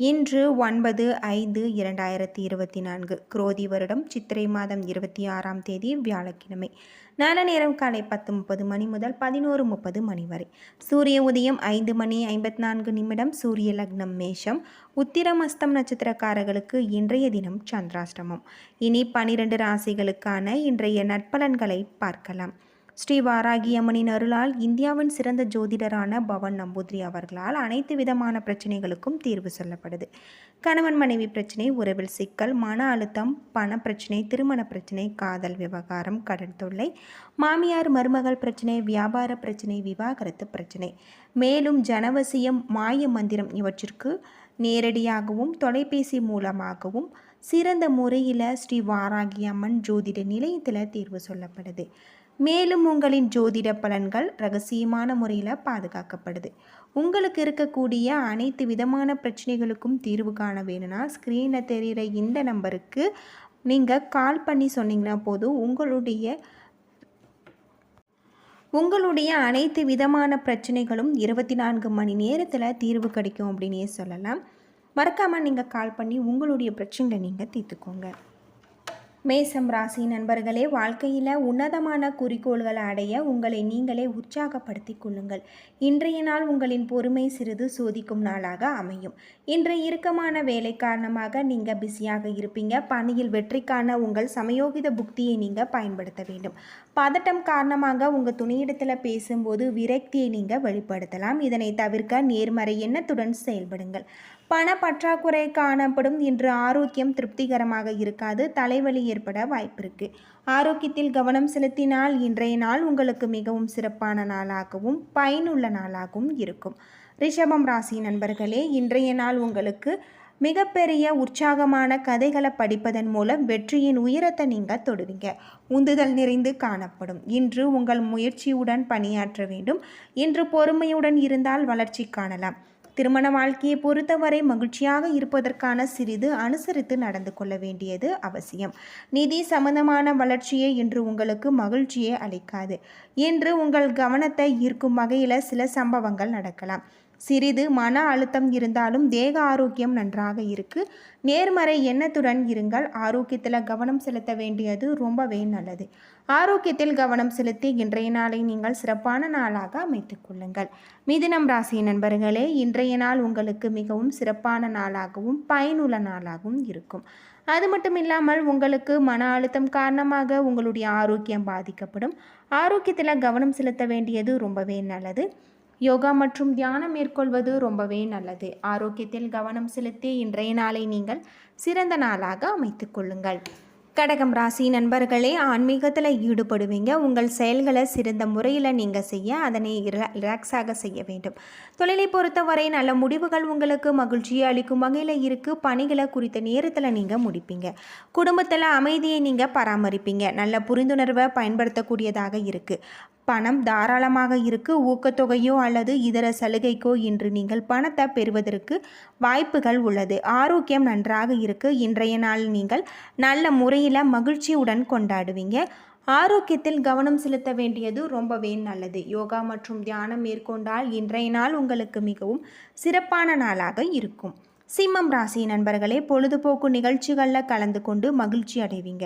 இன்று ஒன்பது ஐந்து இரண்டாயிரத்தி இருபத்தி நான்கு குரோதி வருடம் சித்திரை மாதம் இருபத்தி ஆறாம் தேதி வியாழக்கிழமை. நல்ல நேரம் காலை பத்து முப்பது மணி முதல் பதினோரு முப்பது மணி வரை. சூரிய உதயம் ஐந்து மணி ஐம்பத்தி நான்கு நிமிடம் சூரிய லக்னம் மேஷம். உத்திரம் அஸ்தம் நட்சத்திரக்காரர்களுக்கு இன்றைய தினம் சந்திராஷ்டமம். இனி பனிரெண்டு ராசிகளுக்கான இன்றைய நற்பலன்களை பார்க்கலாம். ஸ்ரீ வாராகி அம்மனின் அருளால் இந்தியாவின் சிறந்த ஜோதிடரான பவன் நம்பூதிரி அவர்களால் அனைத்து விதமான பிரச்சனைகளுக்கும் தீர்வு சொல்லப்படுது. கணவன் மனைவி பிரச்சனை உறவில் சிக்கல் மன அழுத்தம் பண பிரச்சனை திருமண பிரச்சனை காதல் விவகாரம் கடன் தொல்லை மாமியார் மருமகள் பிரச்சனை வியாபார பிரச்சனை விவாகரத்து பிரச்சனை. மேலும் ஜனவசியம் மாய மந்திரம் இவற்றிற்கு நேரடியாகவும் தொலைபேசி மூலமாகவும் சிறந்த முறையில் ஸ்ரீ வாராகி அம்மன் ஜோதிட நிலையத்தில் தீர்வு சொல்லப்படுது. மேலும் உங்களின் ஜோதிட பலன்கள் ரகசியமான முறையில் பாதுகாக்கப்படுது. உங்களுக்கு இருக்கக்கூடிய அனைத்து விதமான பிரச்சனைகளுக்கும் தீர்வு காண வேணும்னா ஸ்க்ரீனில் தெரிகிற இந்த நம்பருக்கு நீங்கள் கால் பண்ணி சொன்னீங்கன்னா போதும். உங்களுடைய உங்களுடைய அனைத்து விதமான பிரச்சனைகளும் இருபத்தி நான்கு மணி நேரத்தில் தீர்வு கிடைக்கும் அப்படின்னே சொல்லலாம். மறக்காமல் நீங்கள் கால் பண்ணி உங்களுடைய பிரச்சனைகளை நீங்கள் தீர்த்துக்கோங்க. மேசம் ராசி நண்பர்களே வாழ்க்கையில் உன்னதமான குறிக்கோள்களை அடைய உங்களை நீங்களே உற்சாகப்படுத்தி கொள்ளுங்கள். இன்றைய நாள் உங்களின் பொறுமை சிறிது சோதிக்கும் நாளாக அமையும். இன்றைய இறுக்கமான வேலை காரணமாக நீங்கள் பிஸியாக இருப்பீங்க. பணியில் வெற்றிக்கான உங்கள் சமயோகித புக்தியை நீங்கள் பயன்படுத்த வேண்டும். பதட்டம் காரணமாக உங்கள் துணையிடத்தில் பேசும்போது விரக்தியை நீங்கள் வெளிப்படுத்தலாம். இதனை தவிர்க்க நேர்மறை எண்ணத்துடன் செயல்படுங்கள். பண பற்றாக்குறை காணப்படும் இன்று ஆரோக்கியம் திருப்திகரமாக இருக்காது தலைவலி ஏற்பட வாய்ப்பிருக்கு ஆரோக்கியத்தில் கவனம் செலுத்தினால் இன்றைய நாள் உங்களுக்கு மிகவும் சிறப்பான நாளாகவும் பயனுள்ள நாளாகவும் இருக்கும். ரிஷபம் ராசி நண்பர்களே இன்றைய நாள் உங்களுக்கு மிகப்பெரிய உற்சாகமான கதைகளை படிப்பதன் மூலம் வெற்றியின் உயரத்தை நீங்கள் தொடுவீங்க. உந்துதல் நிறைந்து காணப்படும். இன்று உங்கள் முயற்சியுடன் பணியாற்ற வேண்டும். இன்று பொறுமையுடன் இருந்தால் வளர்ச்சி காணலாம். திருமண வாழ்க்கையை பொறுத்தவரை மகிழ்ச்சியாக இருப்பதற்கான சிறிது அனுசரித்து நடந்து கொள்ள வேண்டியது அவசியம். நிதி சம்பந்தமான வளர்ச்சியை இன்று உங்களுக்கு மகிழ்ச்சியை அளிக்காது. இன்று உங்கள் கவனத்தை ஈர்க்கும் வகையில் சில சம்பவங்கள் நடக்கலாம். சிறிது மன அழுத்தம் இருந்தாலும் தேக ஆரோக்கியம் நன்றாக இருக்கு. நேர்மறை எண்ணத்துடன் இருங்கள். ஆரோக்கியத்தில் கவனம் செலுத்த வேண்டியது ரொம்பவே நல்லது. ஆரோக்கியத்தில் கவனம் செலுத்தி இன்றைய நாளை நீங்கள் சிறப்பான நாளாக அமைத்துக் கொள்ளுங்கள். மிதினம் ராசி நண்பர்களே இன்றைய நாள் உங்களுக்கு மிகவும் சிறப்பான நாளாகவும் பயனுள்ள நாளாகவும் இருக்கும். அது மட்டும் இல்லாமல் உங்களுக்கு மன அழுத்தம் காரணமாக உங்களுடைய ஆரோக்கியம் பாதிக்கப்படும். ஆரோக்கியத்தில் கவனம் செலுத்த வேண்டியது ரொம்பவே நல்லது. யோகா மற்றும் தியானம் மேற்கொள்வது ரொம்பவே நல்லது. ஆரோக்கியத்தில் கவனம் செலுத்தி இன்றைய நாளை நீங்கள் சிறந்த நாளாக அமைத்துக் கொள்ளுங்கள். கடகம் ராசி நண்பர்களே ஆன்மீகத்தில் ஈடுபடுவீங்க. உங்கள் செயல்களை சிறந்த முறையில் நீங்கள் செய்ய அதனை ரிலாக்ஸாக செய்ய வேண்டும். தொழிலை பொறுத்தவரை நல்ல முடிவுகள் உங்களுக்கு மகிழ்ச்சியை அளிக்கும் வகையில் இருக்குது பணிகளை குறித்த நேரத்தில் நீங்கள் முடிப்பீங்க. குடும்பத்தில் அமைதியை நீங்கள் பராமரிப்பீங்க. நல்ல புரிந்துணர்வை பயன்படுத்தக்கூடியதாக இருக்குது பணம் தாராளமாக இருக்கு ஊக்கத்தொகையோ அல்லது இதர சலுகைக்கோ இன்று நீங்கள் பணத்தை பெறுவதற்கு வாய்ப்புகள் உள்ளது. ஆரோக்கியம் நன்றாக இருக்கு. இன்றைய நாள் நீங்கள் நல்ல முறையில் மகிழ்ச்சியுடன் கொண்டாடுவீங்க. ஆரோக்கியத்தில் கவனம் செலுத்த வேண்டியது ரொம்பவே நல்லது. யோகா மற்றும் தியானம் மேற்கொண்டால் இன்றைய நாள் உங்களுக்கு மிகவும் சிறப்பான நாளாக இருக்கும். சிம்மம் ராசி நண்பர்களே பொழுதுபோக்கு நிகழ்ச்சிகளில் கலந்து கொண்டு மகிழ்ச்சி அடைவீங்க.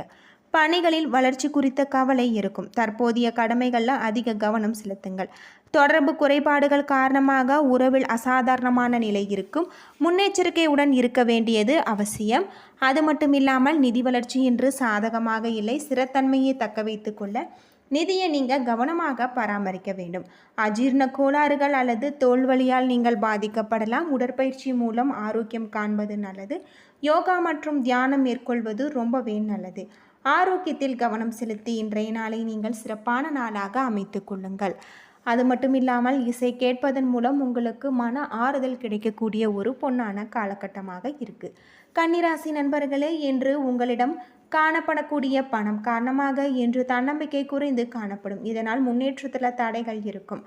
பணிகளில் வளர்ச்சி குறித்த கவலை இருக்கும். தற்போதைய கடமைகளில் அதிக கவனம் செலுத்துங்கள். தொடர்பு குறைபாடுகள் காரணமாக உறவில் அசாதாரணமான நிலை இருக்கும். முன்னெச்சரிக்கையுடன் இருக்க வேண்டியது அவசியம். அது மட்டும் இல்லாமல் நிதி வளர்ச்சி இன்று சாதகமாக இல்லை. சிறத்தன்மையை தக்க வைத்து கொள்ள நிதியை நீங்கள் கவனமாக பராமரிக்க வேண்டும். அஜீர்ண கோளாறுகள் அல்லது தோல்வழியால் நீங்கள் பாதிக்கப்படலாம். உடற்பயிற்சி மூலம் ஆரோக்கியம் காண்பது நல்லது. யோகா மற்றும் தியானம் மேற்கொள்வது ரொம்பவே நல்லது. ஆரோக்கியத்தில் கவனம் செலுத்தி இன்றைய நாளை நீங்கள் சிறப்பான நாளாக அமைத்து கொள்ளுங்கள். அது மட்டும் இல்லாமல் இசை கேட்பதன் மூலம் உங்களுக்கு மன ஆறுதல் கிடைக்கக்கூடிய ஒரு பொன்னான காலகட்டமாக இருக்குது கன்னிராசி நண்பர்களே என்று உங்களிடம் காணப்படக்கூடிய பணம் காரணமாக இன்று தன்னம்பிக்கை குறைந்து காணப்படும். இதனால் முன்னேற்றத்தில் தடைகள் இருக்கும்.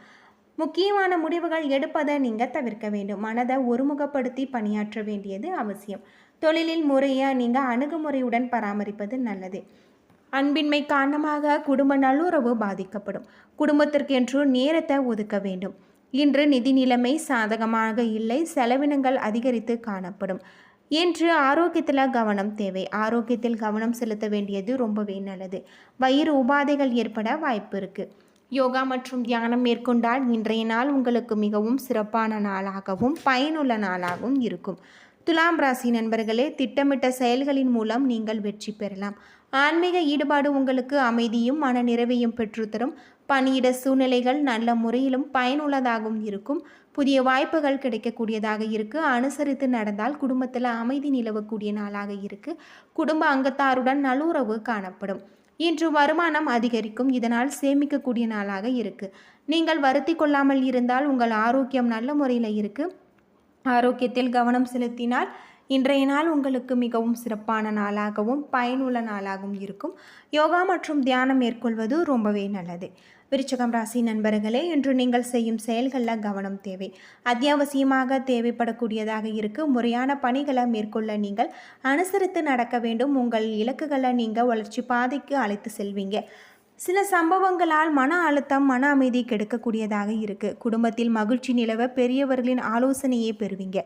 முக்கியமான முடிவுகள் எடுப்பதை நீங்கள் தவிர்க்க வேண்டும். மனதை ஒருமுகப்படுத்தி பணியாற்ற வேண்டியது அவசியம். தொழிலில் முறையாக நீங்கள் அணுகுமுறையுடன் பராமரிப்பது நல்லது. அன்பின்மை காரணமாக குடும்ப நல்லுறவு பாதிக்கப்படும். குடும்பத்திற்கென்று நேரத்தை ஒதுக்க வேண்டும். இன்று நிதி நிலைமை சாதகமாக இல்லை செலவினங்கள் அதிகரித்து காணப்படும். என்று ஆரோக்கியத்தில் கவனம் தேவை. ஆரோக்கியத்தில் கவனம் செலுத்த வேண்டியது ரொம்பவே நல்லது. வயிறு உபாதைகள் ஏற்பட வாய்ப்பு இருக்குது யோகா மற்றும் தியானம் மேற்கொண்டால் இன்றைய நாள் உங்களுக்கு மிகவும் சிறப்பான நாளாகவும் பயனுள்ள நாளாகவும் இருக்கும். துலாம் ராசி நண்பர்களே திட்டமிட்ட செயல்களின் மூலம் நீங்கள் வெற்றி பெறலாம். ஆன்மீக ஈடுபாடு உங்களுக்கு அமைதியும் மன நிறைவையும் பெற்றுத்தரும். பணியிட சூழ்நிலைகள் நல்ல முறையிலும் பயனுள்ளதாகவும் இருக்கும். புதிய வாய்ப்புகள் கிடைக்கக்கூடியதாக இருக்குது அனுசரித்து நடந்தால் குடும்பத்தில் அமைதி நிலவக்கூடிய நாளாக இருக்குது குடும்ப அங்கத்தாருடன் நல்லுறவு காணப்படும். இன்று வருமானம் அதிகரிக்கும். இதனால் சேமிக்கக்கூடிய நாளாக இருக்குது நீங்கள் வருத்தி கொள்ளாமல் இருந்தால் உங்கள் ஆரோக்கியம் நல்ல முறையில் இருக்குது ஆரோக்கியத்தில் கவனம் செலுத்தினால் இன்றைய நாள் உங்களுக்கு மிகவும் சிறப்பான நாளாகவும் பயனுள்ள நாளாகவும் இருக்கும். யோகா மற்றும் தியானம் மேற்கொள்வது ரொம்பவே நல்லது. விருச்சகம் ராசி நண்பர்களே இன்று நீங்கள் செய்யும் செயல்களில் கவனம் தேவை. அத்தியாவசியமாக தேவைப்படக்கூடியதாக இருக்கு. முறையான பணிகளை மேற்கொள்ள நீங்கள் அனுசரித்து நடக்க வேண்டும். உங்கள் இலக்குகளை நீங்கள் வளர்ச்சி பாதைக்கு அழைத்து செல்வீங்க. சில சம்பவங்களால் மன அழுத்தம் மன அமைதி கெடுக்கக்கூடியதாக இருக்குது குடும்பத்தில் மகிழ்ச்சி நிலவ பெரியவர்களின் ஆலோசனையை பெறுவீங்க.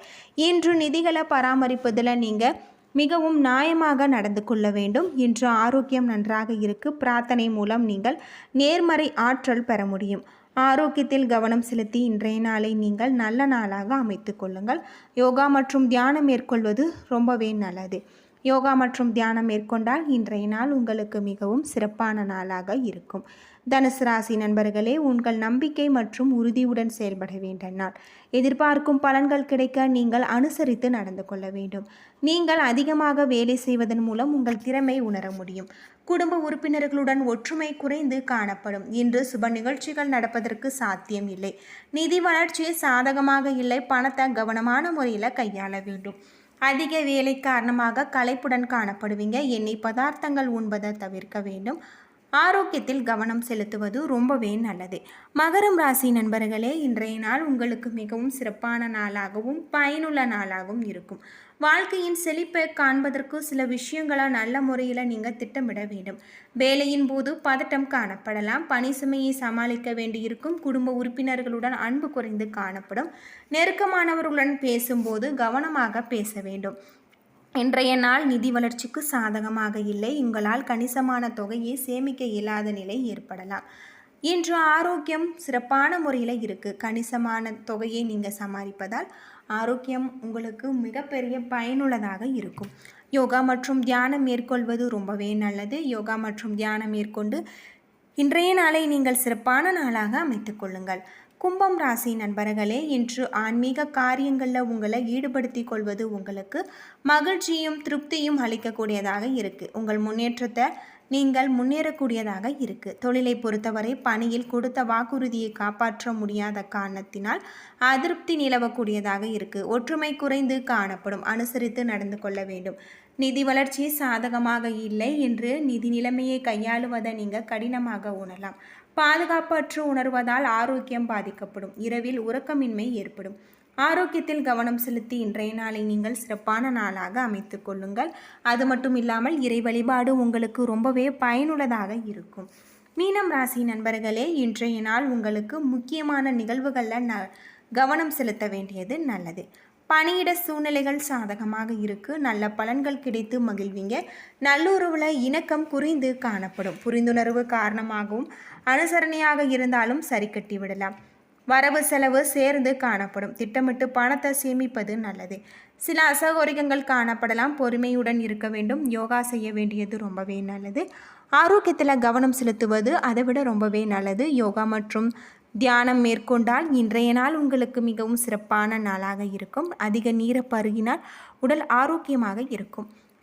இன்று நிதிகளை பராமரிப்பதில் நீங்கள் மிகவும் நியாயமாக நடந்து கொள்ள வேண்டும். இன்று ஆரோக்கியம் நன்றாக இருக்கு. பிரார்த்தனை மூலம் நீங்கள் நேர்மறை ஆற்றல் பெற முடியும். ஆரோக்கியத்தில் கவனம் செலுத்தி இன்றைய நாளை நீங்கள் நல்ல நாளாக அமைத்து கொள்ளுங்கள். யோகா மற்றும் தியானம் மேற்கொள்வது ரொம்பவே நல்லது. யோகா மற்றும் தியானம் மேற்கொண்டால் இன்றைய நாள் உங்களுக்கு மிகவும் சிறப்பான நாளாக இருக்கும். தனுசு ராசி நண்பர்களே உங்கள் நம்பிக்கை மற்றும் உறுதியுடன் செயல்பட வேண்டிய நாள். எதிர்பார்க்கும் பலன்கள் கிடைக்க நீங்கள் அனுசரித்து நடந்து கொள்ள வேண்டும். நீங்கள் அதிகமாக வேலை செய்வதன் மூலம் உங்கள் திறமை உணர முடியும். குடும்ப உறுப்பினர்களுடன் ஒற்றுமை குறைந்து காணப்படும். இன்று சுப நிகழ்ச்சிகள் நடப்பதற்கு சாத்தியம் இல்லை. நிதி வளர்ச்சி சாதகமாக இல்லை. பணத்தை கவனமான முறையில் கையாள வேண்டும். அதிக வேலை காரணமாக களைப்புடன் காணப்படுவீங்க. எண்ணெய் பதார்த்தங்கள் உண்பதை தவிர்க்க வேண்டும். ஆரோக்கியத்தில் கவனம் செலுத்துவது ரொம்பவே நல்லது. மகரம் ராசி நண்பர்களே இன்றைய நாள் உங்களுக்கு மிகவும் சிறப்பான நாளாகவும் பயனுள்ள நாளாகவும் இருக்கும். வாழ்க்கையின் செழிப்பை காண்பதற்கு சில விஷயங்களை நல்ல முறையில் நீங்கள் திட்டமிட வேண்டும். வேலையின் போது பதட்டம் காணப்படலாம். பணி சுமையை சமாளிக்க வேண்டியிருக்கும். குடும்ப உறுப்பினர்களுடன் அன்பு குறைந்து காணப்படும். நெருக்கமானவர்களுடன் பேசும்போது கவனமாக பேச வேண்டும். இன்றைய நாள் நிதி வளர்ச்சிக்கு சாதகமாக இல்லை. உங்களால் கணிசமான தொகையை சேமிக்க இயலாத நிலை ஏற்படலாம். இன்று ஆரோக்கியம் சிறப்பான முறையில் இருக்குது கணிசமான தொகையை நீங்கள் சமாளிப்பதால் ஆரோக்கியம் உங்களுக்கு மிகப்பெரிய பயனுள்ளதாக இருக்கும். யோகா மற்றும் தியானம் மேற்கொள்வது ரொம்பவே நல்லது. யோகா மற்றும் தியானம் மேற்கொண்டு இன்றைய நாளை நீங்கள் சிறப்பான நாளாக அமைத்துக் கொள்ளுங்கள். கும்பம் ராசி நண்பர்களே இன்று ஆன்மீக காரியங்களில் உங்களை ஈடுபடுத்தி கொள்வது உங்களுக்கு மகிழ்ச்சியும் திருப்தியும் அளிக்கக்கூடியதாக இருக்குது உங்கள் முன்னேற்றத்தை நீங்கள் முன்னேறக்கூடியதாக இருக்குது தொழிலை பொறுத்தவரை பணியில் கொடுத்த வாக்குறுதியை காப்பாற்ற முடியாத காரணத்தினால் அதிருப்தி நிலவக்கூடியதாக இருக்கு. ஒற்றுமை குறைந்து காணப்படும். அனுசரித்து நடந்து கொள்ள வேண்டும். நிதி வளர்ச்சி சாதகமாக இல்லை என்று நிதி நிலைமையை கையாளுவதை நீங்கள் கடினமாக உணரலாம். பாதுகாப்பற்று உணர்வதால் ஆரோக்கியம் பாதிக்கப்படும். இரவில் உறக்கமின்மை ஏற்படும். ஆரோக்கியத்தில் கவனம் செலுத்தி இன்றைய நாளை நீங்கள் சிறப்பான நாளாக அமைத்து கொள்ளுங்கள். அது மட்டும் இல்லாமல் இறை வழிபாடு உங்களுக்கு ரொம்பவே பயனுள்ளதாக இருக்கும். மீனம் ராசி நண்பர்களே இன்றைய நாள் உங்களுக்கு முக்கியமான நிகழ்வுகளில் ந கவனம் செலுத்த வேண்டியது நல்லது. பணியிட சூழ்நிலைகள் சாதகமாக இருக்கு. நல்ல பலன்கள் கிடைத்து மகிழ்வீங்க. நல்லுறவில் இணக்கம் குறைந்து காணப்படும். புரிந்துணர்வு காரணமாகவும் அனுசரணையாக இருந்தாலும் சரி கட்டி விடலாம். வரவு செலவு சேர்ந்து காணப்படும். திட்டமிட்டு பணத்தை சேமிப்பது நல்லது. சில அசௌகரியங்கள் காணப்படலாம். பொறுமையுடன் இருக்க வேண்டும். யோகா செய்ய வேண்டியது ரொம்பவே நல்லது. ஆரோக்கியத்தில் கவனம் செலுத்துவது அதை விட ரொம்பவே நல்லது. யோகா மற்றும் தியானம் மேற்கொண்டால் இன்றைய நாள் உங்களுக்கு மிகவும் சிறப்பான நாளாக இருக்கும். அதிக நீரை பருகினால் உடல் ஆரோக்கியமாக இருக்கும்.